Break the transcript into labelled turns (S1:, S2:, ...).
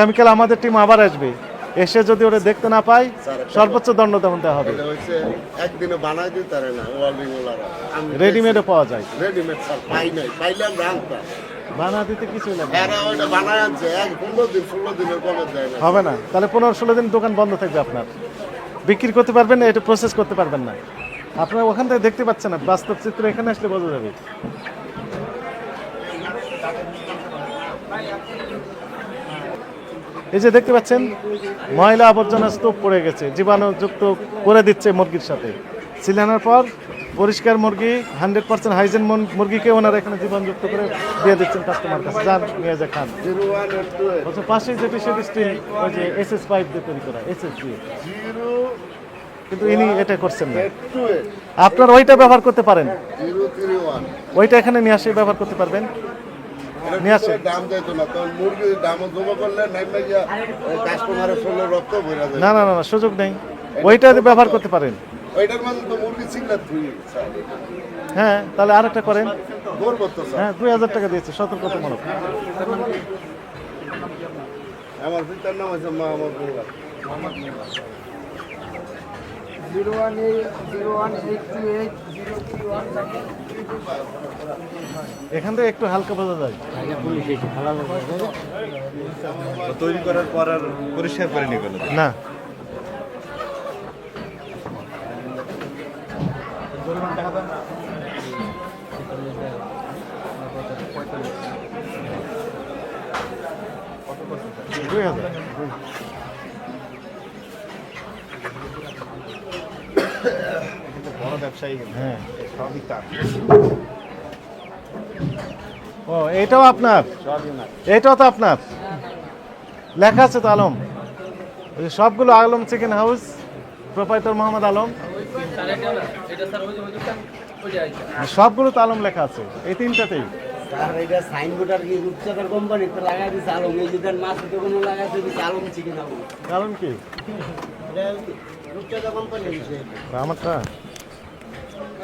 S1: আগামীকাল আমাদের টিম আবার আসবে। এসে যদি ওরা দেখতে না পায় সর্বোচ্চ দণ্ড তেমন দেওয়া হবে।
S2: একদিনে বানাই দিতে পারে না
S1: রেডিমেডও পাওয়া যায়।
S2: রেডিমেড স্যার পাই নাই পাইলে আমরা আনতাম
S1: বানা দিতে কিছুই লাগে না।
S2: বানায় আনছে এক পনেরো দিন ষোলো দিনের কমে দেয় না।
S1: হবে না। তাহলে পনেরো ষোলো দিন দোকান বন্ধ থাকবে আপনার। বিক্রি করতে পারবেন না এটা প্রসেস করতে পারবেন না। আপনার ওখান থেকে দেখতে পাচ্ছেন না বাস্তব চিত্র এখানে আসলে বোঝা যাবে। এই যে দেখতে পাচ্ছেন, ময়লা আবর্জনা স্তূপ পড়ে গেছে, জীবাণুযুক্ত করে দিচ্ছে মুরগির সাথে। সিলানোর পর পরিষ্কার মুরগি হান্ড্রেড পার্সেন্ট হাইজেন মুরগিকে ওনারা এখানে জীবাণুযুক্ত করে দিয়ে দিচ্ছেন কাস্টমার কাছে। যান, নিয়ে যা খান। বলছে পাশে যেটি সেটি ওই যে এসএস পাইপ দিয়ে তৈরি করা এসএস দিয়ে। কিন্তু ইনি এটা করছেন না। আপনার ওইটা ব্যবহার করতে পারেন। ওইটা এখানে নিয়ে আসে, ব্যবহার করতে পারবেন। নিয়ে আসে
S2: দাম যাইতো না তখন মুরগির দাম জমা করলে কাস্টমারের শরীরে রক্ত ভরা যায়।
S1: না না না না, সুযোগ নেই। ওইটা ব্যবহার করতে পারেন।
S2: ওইটার মধ্যে তো মুরগি তুই স্যার
S1: হ্যাঁ তাহলে আরেকটা করেন। হ্যাঁ দুই হাজার টাকা দিয়েছে সতর্কতামূলক
S2: আমার পিতার নাম আছে মা আমার।
S3: Zero one eight zero one eight two eight zero three one
S1: এখান থেকে একটু হালকা বোঝা যায়
S4: তৈরি করার পর আর পরিষ্কার করে নিয়ে
S1: না দুই হাজার
S4: ব্যবসায়ী
S1: হ্যাঁ।
S4: সবই তার।
S1: ও এটাও আপনার? এটাও তো আপনার? লেখা আছে তো আলম? সবগুলো Alam chicken house proprietor Mohammad Alam. সবগুলো তো আলম লেখা আছে এই তিনটাতেই।
S3: স্যার এটা সাইনবোর্ড আর কি রূপচাঁদার কোম্পানি তো লাগাই দিচ্ছে আলম এই যদি মাছ তো কোনো লাগাইছে দিচ্ছে আলম চিকেন আলম
S1: কারণ কি আমারটা?